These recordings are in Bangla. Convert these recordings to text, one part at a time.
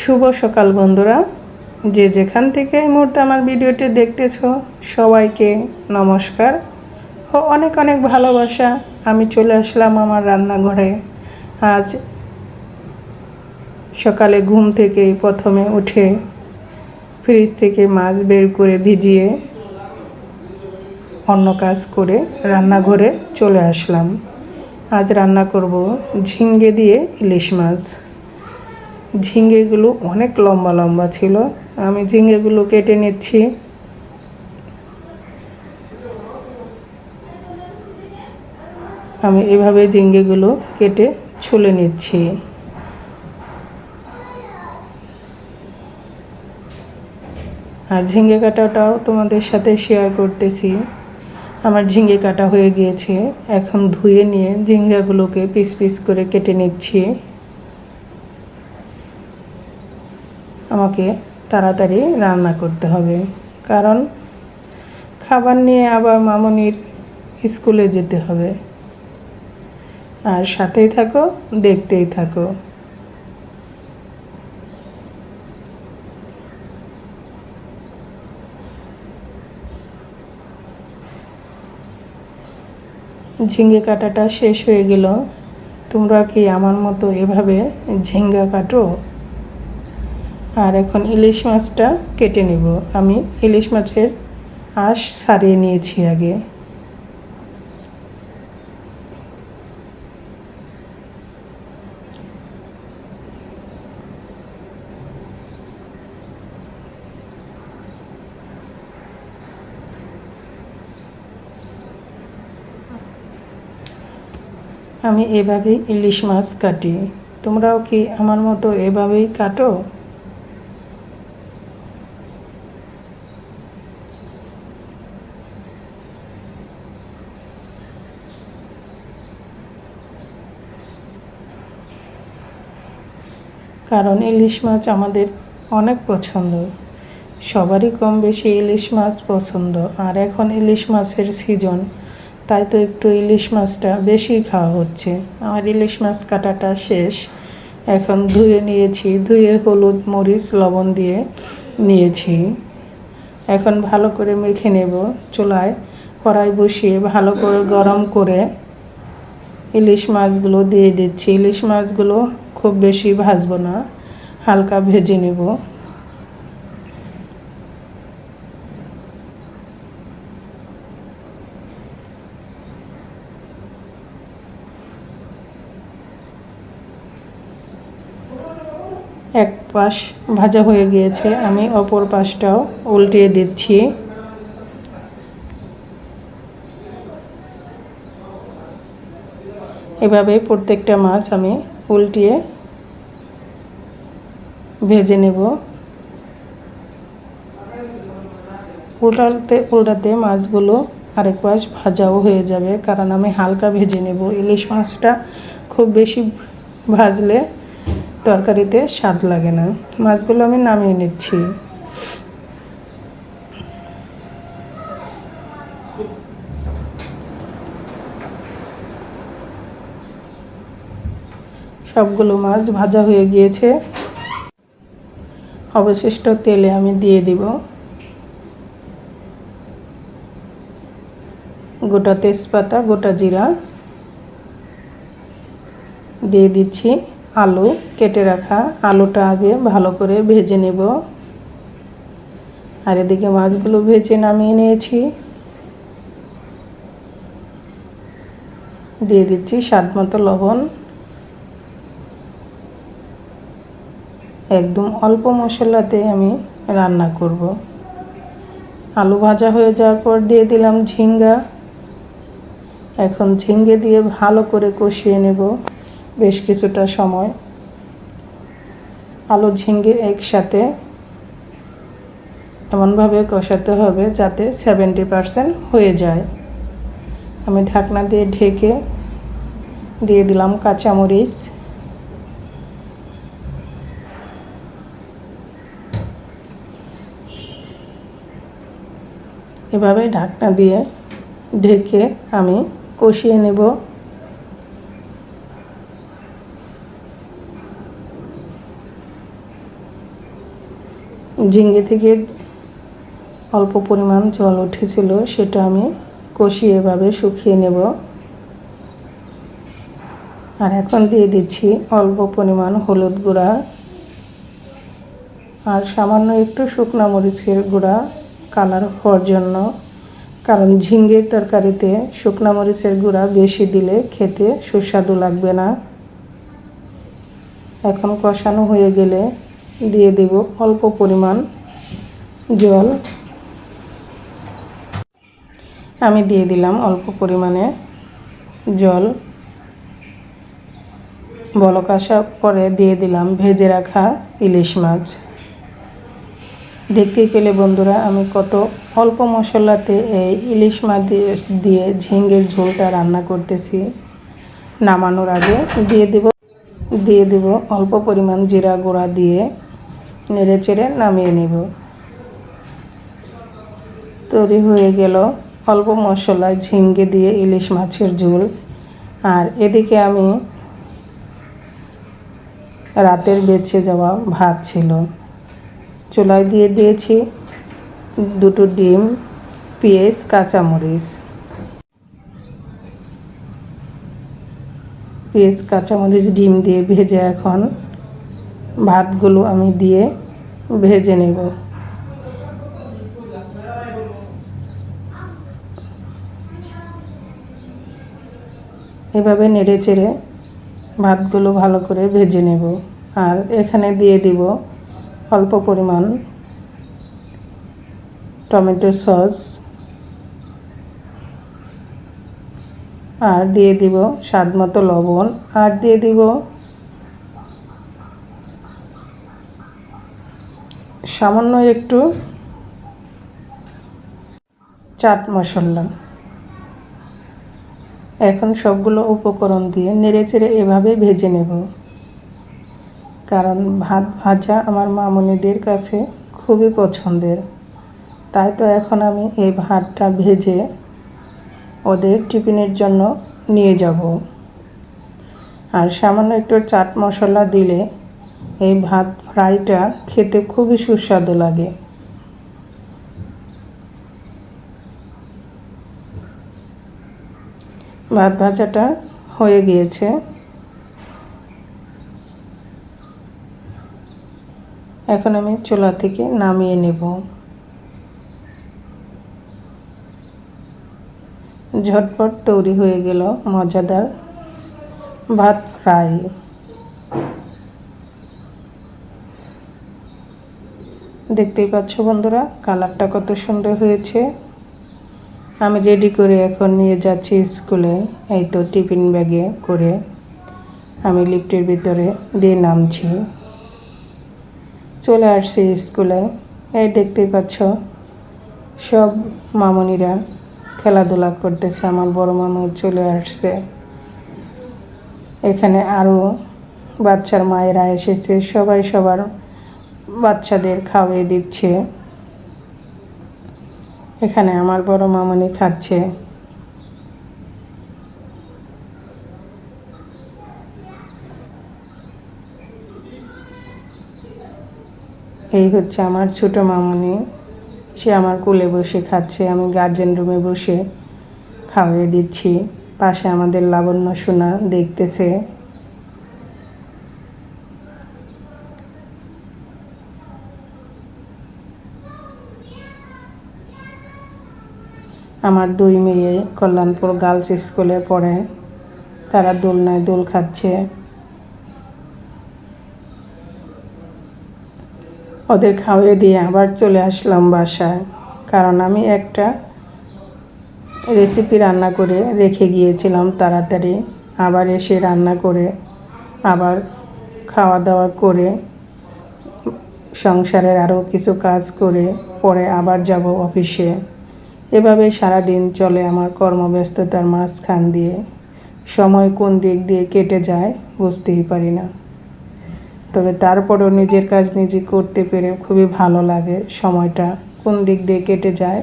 শুভ সকাল বন্ধুরা। যে যেখান থেকে এই মুহূর্তে আমার ভিডিওটি দেখতেছ, সবাইকে নমস্কার ও অনেক অনেক ভালোবাসা। আমি চলে আসলাম আমার রান্নাঘরে। আজ সকালে ঘুম থেকে প্রথমে উঠে ফ্রিজ থেকে মাছ বের করে ভিজিয়ে অন্য কাজ করে রান্নাঘরে চলে আসলাম। আজ রান্না করব ঝিঙ্গে দিয়ে ইলিশ মাছ। ঝিঙ্গেগুলো অনেক লম্বা লম্বা ছিল। আমি ঝিঙ্গেগুলো কেটে নিচ্ছি। আমি এভাবে ঝিঙ্গেগুলো কেটে ছুলে নিচ্ছি। আর ঝিঙ্গে কাটাটাও তোমাদের সাথে শেয়ার করতেছি। আমার ঝিঙ্গে কাটা হয়ে গিয়েছে। এখন ধুয়ে নিয়ে ঝিঙ্গাগুলোকে পিস পিস করে কেটে নিচ্ছি। আমাকে তাড়াতাড়ি রান্না করতে হবে। কারণ খাবার নিয়ে আবার মামনির স্কুলে যেতে হবে। আর সাথেই থাকো, দেখতেই থাকো। ঝিঙ্গে কাটাটা শেষ হয়ে গেল। তোমরা কি আমার মতো এভাবে ঝিঙ্গা কাটো? আর এখন ইলিশ মাছটা কেটে নেব। আমি ইলিশ মাছের আঁশ সারিয়ে নিয়েছি আগে। আমি এভাবেই ইলিশ মাছ কাটি। তোমরাও কি আমার মতো এভাবেই কাটো? কারণ ইলিশ মাছ আমাদের অনেক পছন্দ। সবারই কম বেশি ইলিশ মাছ পছন্দ। আর এখন ইলিশ মাছের সিজন তাই তো একটু ইলিশ মাছটা বেশি খাওয়া হচ্ছে। আমার ইলিশ মাছ কাটাটা শেষ। এখন ধুয়ে নিয়েছি, ধুয়ে হলুদ, মরিচ, লবণ দিয়ে নিয়েছি। এখন ভালো করে মেখে নেব চুলায়। কড়াই বসিয়ে ভালো করে গরম করে ইলিশ মাছগুলো দিয়ে দিচ্ছি। ইলিশ মাছগুলো খুব বেশি ভাজবো না, হালকা ভেজে নেব। এক পাশ ভাজা হয়ে গিয়েছে, আমি অপর পাশটাও উল্টিয়ে দিচ্ছি। এভাবে প্রত্যেকটা মাছ আমি উল্টিয়ে ভেজে নেব। উল্টাতে উল্টাতে মাছগুলো আরেক পাশ ভাজাও হয়ে যাবে, কারণ আমি হালকা ভেজে নেব। ইলিশ মাছটা খুব বেশি ভাজলে তরকারিতে স্বাদ লাগে না। মাছগুলো আমি নামিয়ে নিচ্ছি। সবগুলো মাছ ভাজা হয়ে গিয়েছে। অবশিষ্ট তেলে আমি দিয়ে দিব। গোটা তেজপাতা, গোটা জিরা। দিয়ে দিচ্ছি আলু, কেটে রাখা আলুটা আগে ভালো করে ভেজে নেব। আর এদিকে মাছগুলো ভেজে নামিয়ে নিয়েছি। দিয়ে দিচ্ছি স্বাদ মতো লবণ। একদম অল্প মশলাতে আমি রান্না করব। আলু ভাজা হয়ে যাওয়ার পর দিয়ে দিলাম ঝিঙ্গা। এখন ঝিঙ্গে দিয়ে ভালো করে কষিয়ে নেব বেশ কিছুটা সময়। আলু ঝিঙ্গে একসাথে এমনভাবে কষাতে হবে যাতে সেভেন্টি পারসেন্ট হয়ে যায়। আমি ঢাকনা দিয়ে ঢেকে দিয়ে দিলাম কাঁচামরিচ। এভাবে ঢাকনা দিয়ে ঢেকে আমি কষিয়ে নেব। ঝিঙ্গে থেকে অল্প পরিমাণ জল উঠেছিল, সেটা আমি কষিয়ে এভাবে শুকিয়ে নেব। আর এখন দিয়ে দিচ্ছি অল্প পরিমাণ হলুদ গুঁড়া আর সামান্য একটু শুকনো মরিচের গুঁড়া। কালার হওয়ার জন্য। কারণ ঝিঙ্গের তরকারিতে শুকনো মরিচের গুঁড়া বেশি দিলে খেতে সুস্বাদু লাগবে না। এখন কষানো হয়ে গেলে দিয়ে দেব অল্প পরিমাণ জল। আমি দিয়ে দিলাম অল্প পরিমাণে জল। বলক আসার পরে দিয়ে দিলাম ভেজে রাখা ইলিশ মাছ। দেখতেই পেলে বন্ধুরা, আমি কত অল্প মশলাতে এই ইলিশ মাছ দিয়ে ঝিঙ্গের ঝোলটা রান্না করতেছি। নামানোর আগে দিয়ে দেব দিয়ে দেব অল্প পরিমাণ জিরা গুঁড়া দিয়ে নেড়ে চেড়ে নামিয়ে নেব। তৈরি হয়ে গেল অল্প মশলা ঝিঙ্গে দিয়ে ইলিশ মাছের ঝোল। আর এদিকে আমি রাতের বেঁচে যাওয়া ভাত ছিল। চুলায় দিয়ে দিয়েছি দুটো ডিম, পেঁয়াজ, কাঁচামরিচ। পেঁয়াজ, কাঁচামরিচ, ডিম দিয়ে ভেজে এখন ভাতগুলো আমি দিয়ে ভেজে নেব। এভাবে নেড়ে চেড়ে ভাতগুলো ভালো করে ভেজে নেব। আর এখানে দিয়ে দিব অল্প পরিমাণ টমেটো সস। আর দিয়ে দিব স্বাদ মতো লবণ। আর দিয়ে দিব সামান্য একটু চাট মশলা। এখন সবগুলো উপকরণ দিয়ে নেড়ে চেড়ে এভাবে ভেজে নেব। কারণ ভাত ভাজা আমার মামনিদের কাছে খুবই পছন্দের। তাই তো এখন আমি এই ভাতটা ভেজে ওদের টিফিনের জন্য নিয়ে যাব। আর সামান্য একটু চাট মশলা দিলে এই ভাত ফ্রাইটা খেতে খুবই সুস্বাদু লাগে। ভাত ভাজাটা হয়ে গিয়েছে। এখন আমি চুলা থেকে নামিয়ে নেব। ঝটপট তৈরি হয়ে গেল মজাদার ভাত ফ্রাই। দেখতেই পাচ্ছ বন্ধুরা, কালারটা কত সুন্দর হয়েছে। আমি রেডি করে এখন নিয়ে যাচ্ছি স্কুলে, এই তো টিফিন ব্যাগে করে আমি লিফটের ভিতরে দিয়ে নামছি। চলে আসছি স্কুলে। এই দেখতেই পাচ্ছ, সব মামনিরা খেলাধুলা করতেছে, আমার বড় মামু চলে আসছে। এখানে আরও বাচ্চার মায়েরা এসেছে, সবাই সবার বাচ্চাদের খাওয়িয়ে দিচ্ছে। এখানে আমার বড় মামনি খাচ্ছে। এই হচ্ছে আমার ছোট মামনি। সে আমার কোলে বসে খাচ্ছে, আমি গার্জেন রুমে বসে খাওয়াই দিচ্ছি। পাশে আমাদের লাবণ্য সোনা দেখতেছে। আমার দুই মেয়ে কল্যাণপুর গার্লস স্কুলে পড়ে। তারা দোলনায় দোল খাচ্ছে। ওদের খাওয়িয়ে দিয়ে আবার চলে আসলাম বাসায়। কারণ আমি একটা রেসিপি রান্না করে রেখে গিয়েছিলাম তাড়াতাড়ি। আবার এসে রান্না করে, আবার খাওয়া দাওয়া করে, সংসারের আরও কিছু কাজ করে, পরে আবার যাব অফিসে। এভাবে সারাদিন চলে আমার কর্মব্যস্ততার মাঝখান দিয়ে। সময় কোন দিক দিয়ে কেটে যায় বুঝতেই পারি না। তবে তারপরেও নিজের কাজ নিজে করতে পেরে খুবই ভালো লাগে সময়টা। কোন দিক দিয়ে কেটে যায়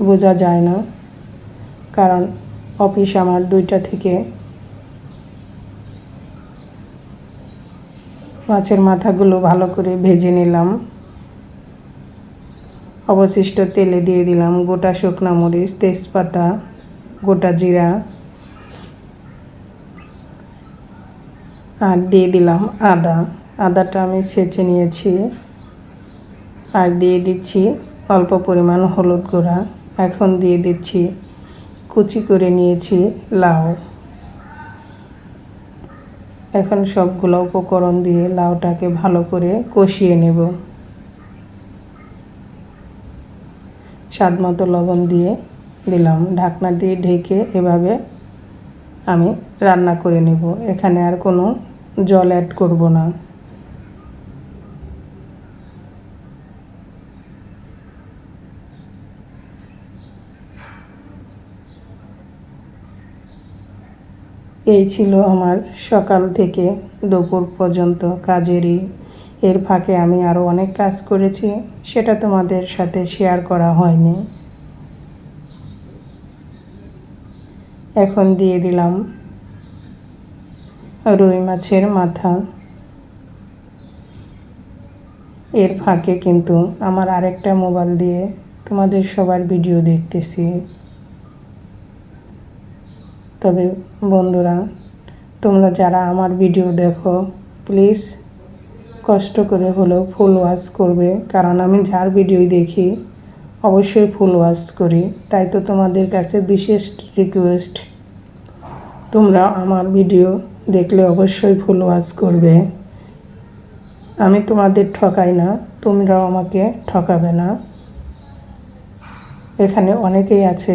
বোঝা যায় না। কারণ অফিস আমার দুইটা থেকে। মাছের মাথাগুলো ভালো করে ভেজে নিলাম। অবশিষ্ট তেলে দিয়ে দিলাম গোটা শুকনা মরিচ, তেজপাতা, গোটা জিরা। আর দিয়ে দিলাম আদা। আদাটা আমি ছেঁচে নিয়েছি আর দিয়ে দিচ্ছি অল্প পরিমাণ হলুদ গুঁড়া। এখন দিয়ে দিচ্ছি কুচি করে নিয়েছি লাউ। এখন সবগুলো উপকরণ দিয়ে লাউটাকে ভালো করে কষিয়ে নেব। স্বাদ মতো লবণ দিয়ে দিলাম। ঢাকনা দিয়ে ঢেকে এভাবে আমি রান্না করে নেব। এখানে আর কোনো জল অ্যাড করব না। এই ছিল আমার সকাল থেকে দুপুর পর্যন্ত কাজেরই। এর ফাঁকে আমি আরও অনেক কাজ করেছি, সেটা তোমাদের সাথে শেয়ার করা হয়নি। এখন দিয়ে দিলাম রুই মাছের মাথা। এর ফাঁকে কিন্তু আমার আরেকটা মোবাইল দিয়ে তোমাদের সবার ভিডিও দেখতেছি। তবে বন্ধুরা, তোমরা যারা আমার ভিডিও দেখো, প্লিজ কষ্ট করে হলেও ফুল ওয়াশ করবে, কারণ আমি যার ভিডিও দেখি অবশ্যই ফুল ওয়াশ করি। তাই তো তোমাদের কাছে বিশেষ রিকোয়েস্ট, তোমরা আমার ভিডিও দেখলে অবশ্যই ফুল ওয়াশ করবে। আমি তোমাদের ঠকাই না, তোমরাও আমাকে ঠকাবে না। এখানে অনেকেই আছে,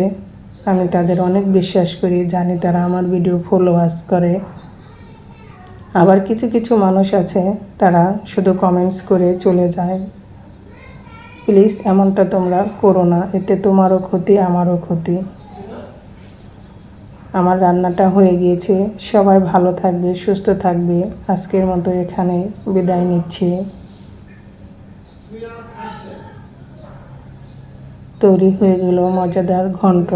আমি তাদের অনেক বিশ্বাস করি, জানি তারা আমার ভিডিও ফুল ওয়াচ করে। আবার কিছু কিছু মানুষ আছে, তারা শুধু কমেন্টস করে চলে যায়। প্লিজ এমনটা তোমরা করো না, এতে তোমারও ক্ষতি, আমারও ক্ষতি। আমার রান্নাটা হয়ে গিয়েছে। সবাই ভালো থাকবে, সুস্থ থাকবে। আজকের মতো এখানে বিদায় নিচ্ছি। তৈরি হয়ে গেল মজাদার ঘন্ট।